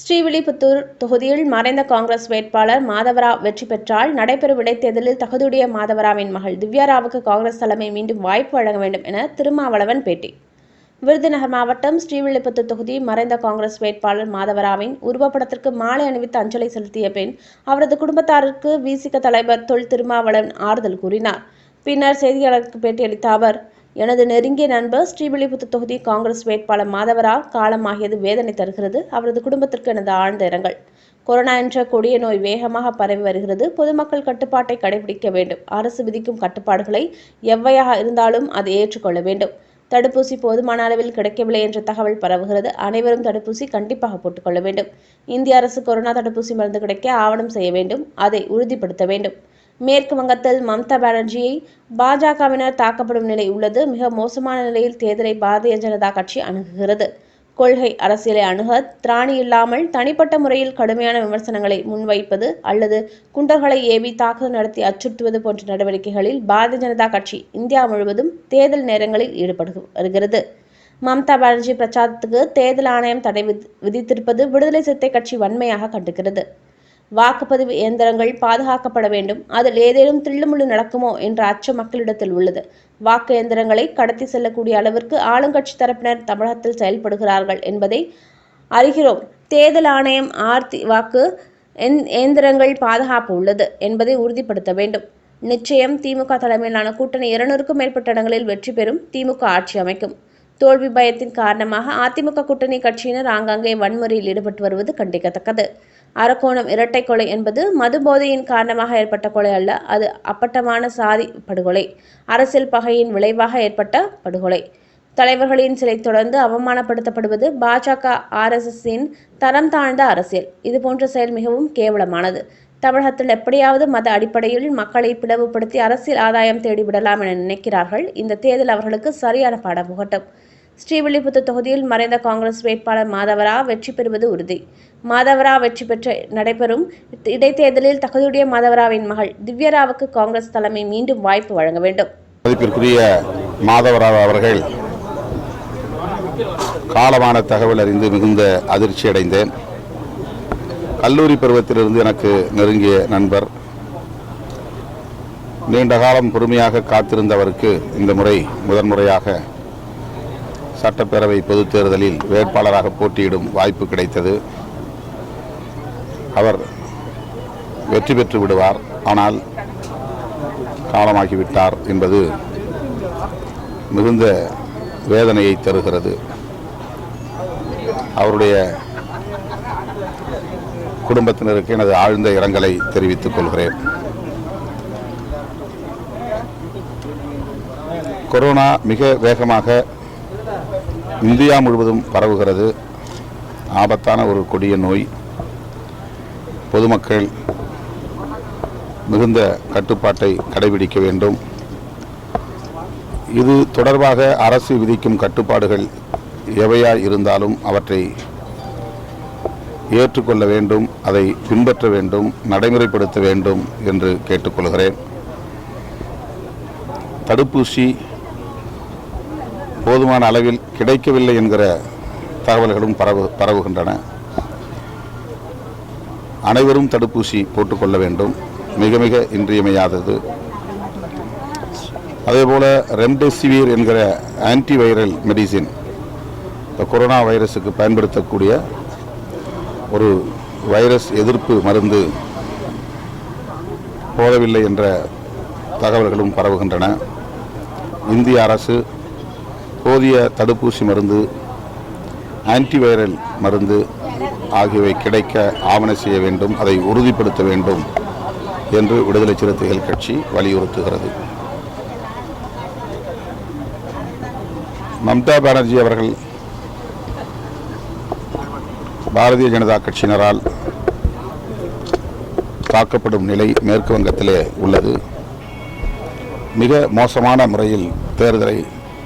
ஸ்ரீவில்லிபுத்தூர் தொகுதியில் மறைந்த காங்கிரஸ் வேட்பாளர் மாதவரா வெற்றி பெற்றால் நடைபெறும் இடைத்தேர்தலில் தகுதியுடைய மாதவராவின் மகள் திவ்யாராவுக்கு காங்கிரஸ் தலைமை மீண்டும் வாய்ப்பு வழங்க வேண்டும் என திருமாவளவன் பேட்டி. விருதுநகர் மாவட்டம் ஸ்ரீவில்லிபுத்தூர் தொகுதி மறைந்த காங்கிரஸ் வேட்பாளர் மாதவராவின் உருவப்படத்திற்கு மாலை அணிவித்து அஞ்சலி செலுத்திய பின் அவரது குடும்பத்தாருக்கு விசிக தலைவர் தொல் திருமாவளவன் ஆறுதல் கூறினார். பின்னர் செய்தியாளருக்கு பேட்டியளித்த அவர் எனது நெருங்கிய நண்பர் ஸ்ரீவில்லிபுத்தூர் தொகுதி காங்கிரஸ் வேட்பாளர் மாதவராவ் காலமாகியது வேதனை தருகிறது. அவரது குடும்பத்திற்கு எனது ஆழ்ந்த இரங்கல். கொரோனா என்ற கொடிய நோய் வேகமாக பரவி வருகிறது. பொதுமக்கள் கட்டுப்பாட்டை கடைபிடிக்க வேண்டும். அரசு விதிக்கும் கட்டுப்பாடுகளை எவ்வையாக இருந்தாலும் அதை ஏற்றுக்கொள்ள வேண்டும். தடுப்பூசி போதுமான அளவில் கிடைக்கவில்லை என்ற தகவல் பரவுகிறது. அனைவரும் தடுப்பூசி கண்டிப்பாக போட்டுக்கொள்ள வேண்டும். இந்திய அரசு கொரோனா தடுப்பூசி மருந்து கிடைக்க ஆவணம் செய்ய வேண்டும். அதை உறுதிப்படுத்த வேண்டும். மேற்கு வங்கத்தில் மம்தா பானர்ஜியை பாஜகவினர் தாக்கப்படும் நிலை உள்ளது. மிக மோசமான நிலையில் தேர்தலை பாரதிய ஜனதா கட்சி அணுகுகிறது. கொள்கை அரசியலை அணுக திராணி இல்லாமல் தனிப்பட்ட முறையில் கடுமையான விமர்சனங்களை முன்வைப்பது அல்லது குண்டர்களை ஏவி தாக்குதல் நடத்தி அச்சுறுத்துவது போன்ற நடவடிக்கைகளில் பாரதிய ஜனதா கட்சி இந்தியா முழுவதும் தேர்தல் நேரங்களில் ஈடுபடு வருகிறது. மம்தா பானர்ஜி பிரச்சாரத்துக்கு தேர்தல் ஆணையம் தடை விதி- விதித்திருப்பது விடுதலை சிறுத்தை கட்சி வன்மையாக கண்டுகிறது. வாக்குப்பதிவு இயந்திரங்கள் பாதுகாக்கப்பட வேண்டும். அதில் ஏதேனும் தில்லுமுள்ளு நடக்குமோ என்ற அச்சம் மக்களிடத்தில் உள்ளது. வாக்கு இயந்திரங்களை கடத்தி செல்லக்கூடிய அளவிற்கு ஆளுங்கட்சி தரப்பினர் தமிழகத்தில் செயல்படுகிறார்கள் என்பதை அறிகிறோம். தேர்தல் ஆணையம் ஆர்த்தி வாக்கு எந்- இயந்திரங்கள் பாதுகாப்பு உள்ளது என்பதை உறுதிப்படுத்த வேண்டும். நிச்சயம் திமுக தலைமையிலான கூட்டணி இருநூறுக்கும் மேற்பட்ட இடங்களில் வெற்றி பெறும் திமுக ஆட்சி அமைக்கும். தோல்வி பயத்தின் காரணமாக அதிமுக கூட்டணி கட்சியினர் ஆங்காங்கே வன்முறையில் ஈடுபட்டு வருவது கண்டிக்கத்தக்கது. அரக்கோணம் இரட்டை கொலை என்பது மது போதையின் காரணமாக ஏற்பட்ட கொலை அல்ல. அது அப்பட்டமான சாதி படுகொலை. அரசியல் பகையின் விளைவாக ஏற்பட்ட படுகொலை. தலைவர்களின் சிலை தொடர்ந்து அவமானப்படுத்தப்படுவது பாஜக ஆர்எஸ்எஸ்ஸின் தரம் தாழ்ந்த அரசியல். இதுபோன்ற செயல் மிகவும் கேவலமானது. தமிழகத்தில் எப்படியாவது மத அடிப்படையில் மக்களை பிளவுபடுத்தி அரசியல் ஆதாயம் தேடிவிடலாம் என நினைக்கிறார்கள். இந்த தேர்தல் அவர்களுக்கு சரியான பாடம் புகட்டும். ஸ்ரீவில்லிபுத்தூர் தொகுதியில் மறைந்த காங்கிரஸ் வேட்பாளர் மாதவரா வெற்றி பெறுவது உறுதி. மாதவரா வெற்றி பெற்ற நடைபெறும் இடைத்தேர்தலில் தகுதியுடைய மாதவராவின் மகள் திவ்யராவுக்கு காங்கிரஸ் தலைமை மீண்டும் வாய்ப்பு வழங்க வேண்டும். மதிப்பிற்குரிய மாதவராவ் அவர்கள் காலமான தகவல் அறிந்து மிகுந்த அதிர்ச்சி அடைந்தேன். கல்லூரி பருவத்திலிருந்து எனக்கு நெருங்கிய நண்பர். நீண்ட காலம் பொறுமையாக காத்திருந்தவருக்கு இந்த முறை முதன்முறையாக சட்டப்பேரவை பொதுத் தேர்தலில் வேட்பாளராக போட்டியிடும் வாய்ப்பு கிடைத்தது. அவர் வெற்றி பெற்று விடுவார். ஆனால் காலமாகிவிட்டார் என்பது மிகுந்த வேதனையை தருகிறது. அவருடைய குடும்பத்தினருக்கு எனது ஆழ்ந்த இரங்கலை தெரிவித்துக் கொள்கிறேன். கொரோனா மிக வேகமாக இந்தியா முழுவதும் பரவுகிறது. ஆபத்தான ஒரு கொடிய நோய். பொதுமக்கள் மிகுந்த கட்டுப்பாட்டை கடைபிடிக்க வேண்டும். இது தொடர்பாக அரசு விதிக்கும் கட்டுப்பாடுகள் எவையாய் இருந்தாலும் அவற்றை ஏற்றுக்கொள்ள வேண்டும் அதை பின்பற்ற வேண்டும் நடைமுறைப்படுத்த வேண்டும் என்று கேட்டுக்கொள்கிறேன். தடுப்பூசி போதுமான அளவில் கிடைக்கவில்லை என்கிற தகவல்களும் பரவு பரவுகின்றன. அனைவரும் தடுப்பூசி போட்டுக்கொள்ள வேண்டும். மிக மிக இன்றியமையாதது. அதேபோல ரெம்டெசிவிர் என்கிற ஆன்டிவைரல் மெடிசின் இந்த கொரோனா வைரஸுக்கு பயன்படுத்தக்கூடிய ஒரு வைரஸ் எதிர்ப்பு மருந்து போதவில்லை என்ற தகவல்களும் பரவுகின்றன. இந்திய அரசு போதிய தடுப்பூசி மருந்து ஆன்டிவைரல் மருந்து ஆகியவை கிடைக்க ஆவண செய்ய வேண்டும் அதை உறுதிப்படுத்த வேண்டும் என்று விடுதலை சிறுத்தைகள் கட்சி வலியுறுத்துகிறது. மம்தா பானர்ஜி அவர்கள் பாரதிய ஜனதா கட்சியினரால் தாக்கப்படும் நிலை மேற்கு வங்கத்திலே உள்ளது. மிக மோசமான முறையில் தேர்தலை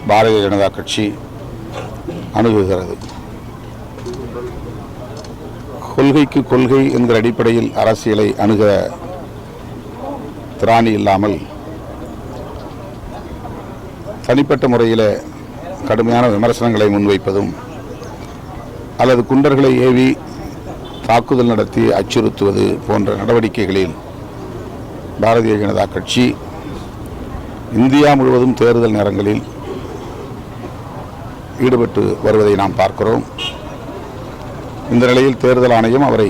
பாரதிய ஜனதா கட்சி அணுகுகிறது. கொள்கைக்கு கொள்கை என்கிற அடிப்படையில் அரசியலை அணுக திராணி இல்லாமல் தனிப்பட்ட முறையில் கடுமையான விமர்சனங்களை முன்வைப்பதும் அல்லது குண்டர்களை ஏவி தாக்குதல் நடத்தி அச்சுறுத்துவது போன்ற நடவடிக்கைகளில் பாரதிய ஜனதா கட்சி இந்தியா முழுவதும் தேர்தல் நேரங்களில் ஈடுபட்டு வருவதை நாம் பார்க்கிறோம். இந்த நிலையில் தேர்தல் ஆணையம் அவரை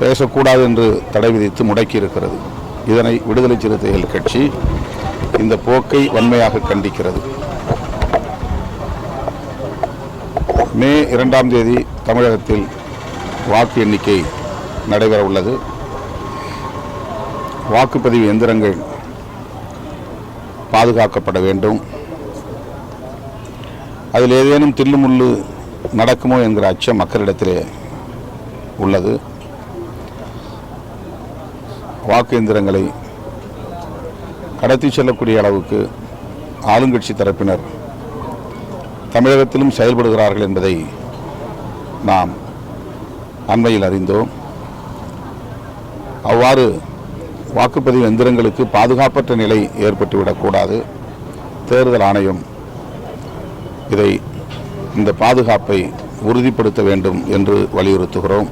பேசக்கூடாது என்று தடை விதித்து முடக்கி இருக்கிறது. இதனை விடுதலை சிறுத்தைகள் கட்சி இந்த போக்கை வன்மையாக கண்டிக்கிறது. மே இரண்டாம் தேதி தமிழகத்தில் வாக்கு எண்ணிக்கை நடைபெற உள்ளது. வாக்குப்பதிவு எந்திரங்கள் பாதுகாக்கப்பட வேண்டும். அதில் ஏதேனும் தில்லுமுள்ளு நடக்குமோ என்கிற அச்சம் மக்களிடத்திலே உள்ளது. வாக்கு எந்திரங்களை கடத்தி செல்லக்கூடிய அளவுக்கு ஆளுங்கட்சி தரப்பினர் தமிழகத்திலும் செயல்படுகிறார்கள் என்பதை நாம் அண்மையில் அறிந்தோம். அவ்வாறு வாக்குப்பதிவு எந்திரங்களுக்கு பாதுகாப்பற்ற நிலை ஏற்பட்டுவிடக்கூடாது. தேர்தல் ஆணையம் இதை இந்த பாதுகாப்பை உறுதிப்படுத்த வேண்டும் என்று வலியுறுத்துகிறோம்.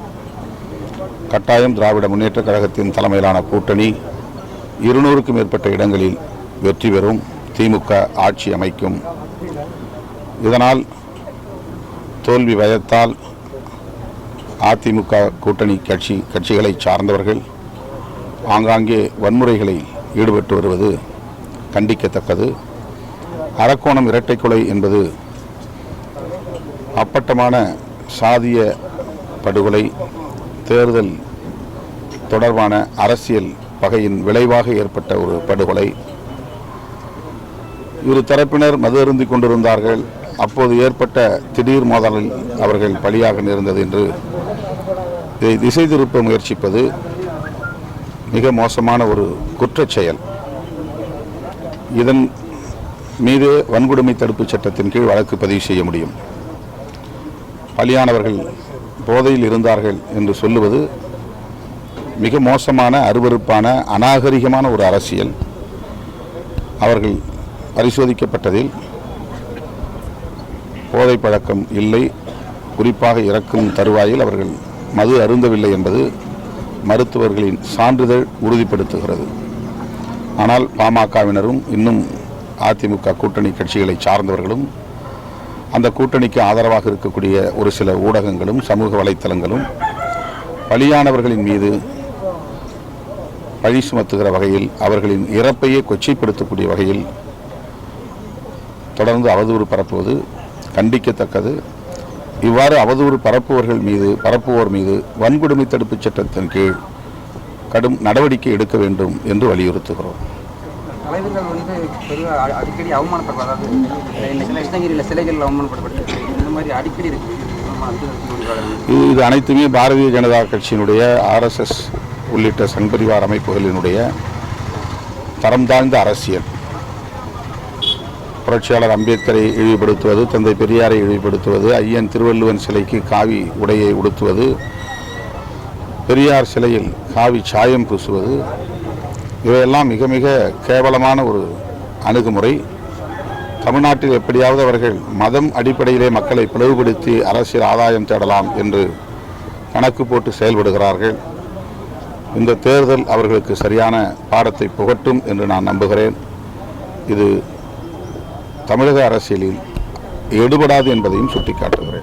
கட்டாயம் திராவிட முன்னேற்றக் கழகத்தின் தலைமையிலான கூட்டணி இருநூறுக்கும் மேற்பட்ட இடங்களில் வெற்றி பெறும் திமுக ஆட்சி அமைக்கும். இதனால் தோல்வி பயத்தால் அதிமுக கூட்டணி கட்சி கட்சிகளை சார்ந்தவர்கள் ஆங்காங்கே வன்முறைகளை ஈடுபட்டு வருவது கண்டிக்கத்தக்கது. அரக்கோணம் இரட்டை கொலை என்பது அப்பட்டமான சாதிய படுகொலை தேர்தல் தொடர்பான அரசியல் பகையின் விளைவாக ஏற்பட்ட ஒரு படுகொலை. இரு தரப்பினர் மது அருந்திக் கொண்டிருந்தார்கள். அப்போது ஏற்பட்ட திடீர் மோதலில் அவர்கள் பலியாக நேர்ந்தது என்று இதை திசை திருப்ப முயற்சிப்பது மிக மோசமான ஒரு குற்றச் செயல். இதன் மீது வன்கொடுமை தடுப்புச் சட்டத்தின் கீழ் வழக்கு பதிவு செய்ய முடியும். பலியானவர்கள் போதையில் இருந்தார்கள் என்று சொல்லுவது மிக மோசமான அருவருப்பான அநாகரிகமான ஒரு அரசியல். அவர்கள் பரிசோதிக்கப்பட்டதில் போதை பழக்கம் இல்லை. குறிப்பாக இறக்கும் தருவாயில் அவர்கள் மது அருந்தவில்லை என்பது மருத்துவர்களின் சான்றிதழ் உறுதிப்படுத்துகிறது. ஆனால் பாமகவினரும் இன்னும் அதிமுக கூட்டணி கட்சிகளை சார்ந்தவர்களும் அந்த கூட்டணிக்கு ஆதரவாக இருக்கக்கூடிய ஒரு சில ஊடகங்களும் சமூக வலைத்தளங்களும் பலியானவர்களின் மீது பழி சுமத்துகிற வகையில் அவர்களின் இறப்பையே கொச்சைப்படுத்தக்கூடிய வகையில் தொடர்ந்து அவதூறு பரப்புவது கண்டிக்கத்தக்கது. இவ்வாறு அவதூறு பரப்புவர்கள் மீது பரப்புவோர் மீது வன்கொடுமை தடுப்புச் சட்டத்தின் கீழ் கடும் நடவடிக்கை எடுக்க வேண்டும் என்று வலியுறுத்துகிறோம். தலைவர்கள் வந்து பொதுவாக அடிக்கடி அவமானப்படுறது அதாவது இந்த கிருஷ்ணகிரியில் சிலைகளில் அவமானப்படப்பட்டு இந்த மாதிரி அடிக்கடி இருக்குது இது இது அனைத்துமே பாரதிய ஜனதா கட்சியினுடைய ஆர்எஸ்எஸ் உள்ளிட்ட சங்பரிவார் அமைப்புகளினுடைய தரம் தாழ்ந்த அரசியல். புரட்சியாளர் அம்பேத்கரை இழிவுபடுத்துவது தந்தை பெரியாரை இழிவுபடுத்துவது ஐயன் திருவள்ளுவன் சிலைக்கு காவி உடையை உடுத்துவது பெரியார் சிலையில் காவி சாயம் பூசுவது இவையெல்லாம் மிக மிக கேவலமான ஒரு அணுகுமுறை. தமிழ்நாட்டில் எப்படியாவது அவர்கள் மதம் அடிப்படையிலே மக்களை பிளவுபடுத்தி அரசியல் ஆதாயம் தேடலாம் என்று கணக்கு போட்டு செயல்படுகிறார்கள். இந்த தேர்தல் அவர்களுக்கு சரியான பாடத்தை புகட்டும் என்று நான் நம்புகிறேன். இது தமிழக அரசியலில் எடுபடாது என்பதையும் சுட்டிக்காட்டுகிறேன்.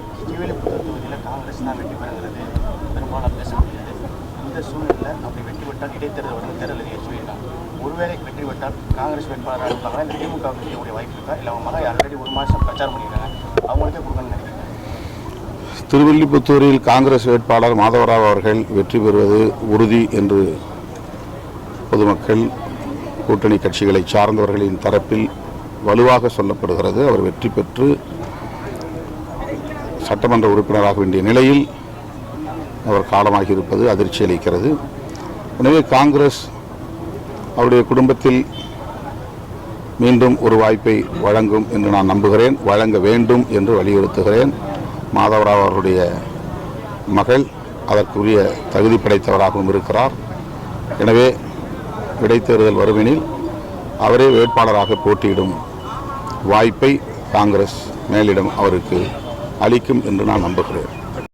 இடைத்தேர்தல் வந்து தேர்தல் அறிக்கை சொல்லியிருக்காங்க. ஒருவேளை வெற்றி பெற்றால் காங்கிரஸ் வேட்பாளராக இருப்பாங்களா? இல்லை திமுக செய்யக்கூடிய வாய்ப்பு இருக்கா? இல்லை அவங்க மகன் ஆல்ரெடி ஒரு மாதம் பிரச்சாரம் பண்ணியிருக்காங்க. அவங்களுக்கே கொடுக்கணும்னு நினைக்கிறேன். திருவில்லிபுத்தூரில் காங்கிரஸ் வேட்பாளர் மாதவராவ் அவர்கள் வெற்றி பெறுவது உறுதி என்று பொதுமக்கள் கூட்டணி கட்சிகளை சார்ந்தவர்களின் தரப்பில் வலுவாக சொல்லப்படுகிறது. அவர் வெற்றி பெற்று சட்டமன்ற உறுப்பினராக வேண்டிய நிலையில் அவர் காலமாகி இருப்பது அதிர்ச்சி அளிக்கிறது எனவே காங்கிரஸ் அவருடைய குடும்பத்தில் மீண்டும் ஒரு வாய்ப்பை வழங்கும் என்று நான் நம்புகிறேன். வழங்க வேண்டும் என்று வலியுறுத்துகிறேன். மாதவராவ் அவருடைய மகள் அதற்குரிய தகுதி படைத்தவராகவும் இருக்கிறார். எனவே இடைத்தேர்தல் வருமெனில் அவரே வேட்பாளராக போட்டியிடும் வாய்ப்பை காங்கிரஸ் மேலிடம் அவருக்கு அளிக்கும் என்று நான் நம்புகிறேன்.